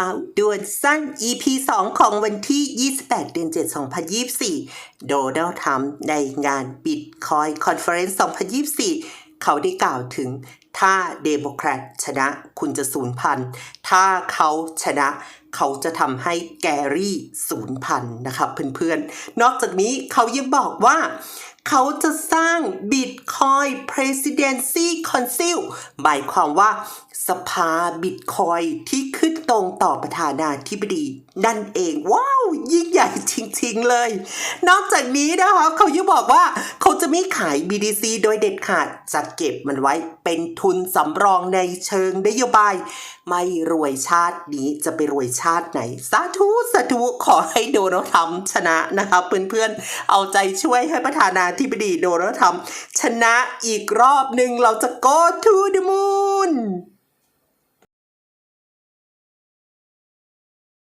ข่าด่วนสั้น EP 2 ของวันที่ 28 เดือน 7 2024 โดนัลด์ทรัมป์ในงานบิตคอยคอนเฟอเรนซ์2024 เขาได้กล่าวถึง ถ้าเดโมแครตชนะคุณจะสูญพันธุ์ถ้าเขาชนะเขาจะทำให้แกรี่สูญพันธุ์นะครับเพื่อนๆ นอกจากนี้เขายังบอกว่าเขาจะสร้าง Bitcoin Presidency Council หมายความว่าสภาบิตคอยที่ ตรงต่อประธานาธิบดี นั่นเอง ว้าว ยิ่งใหญ่จริงๆเลย นอกจากนี้นะคะเขายังบอกว่าเขาจะไม่ขาย BDC โดยเด็ดขาดจะเก็บมันไว้เป็นทุนสำรองในเชิงนโยบาย ไม่รวยชาตินี้จะไปรวยชาติไหน สาธุสาธุขอให้โดนัลด์ทรัมป์ชนะนะครับเพื่อนๆเอาใจช่วยให้ประธานาธิบดีโดนัลด์ทรัมป์ชนะอีกรอบหนึ่งเราจะ go to the moon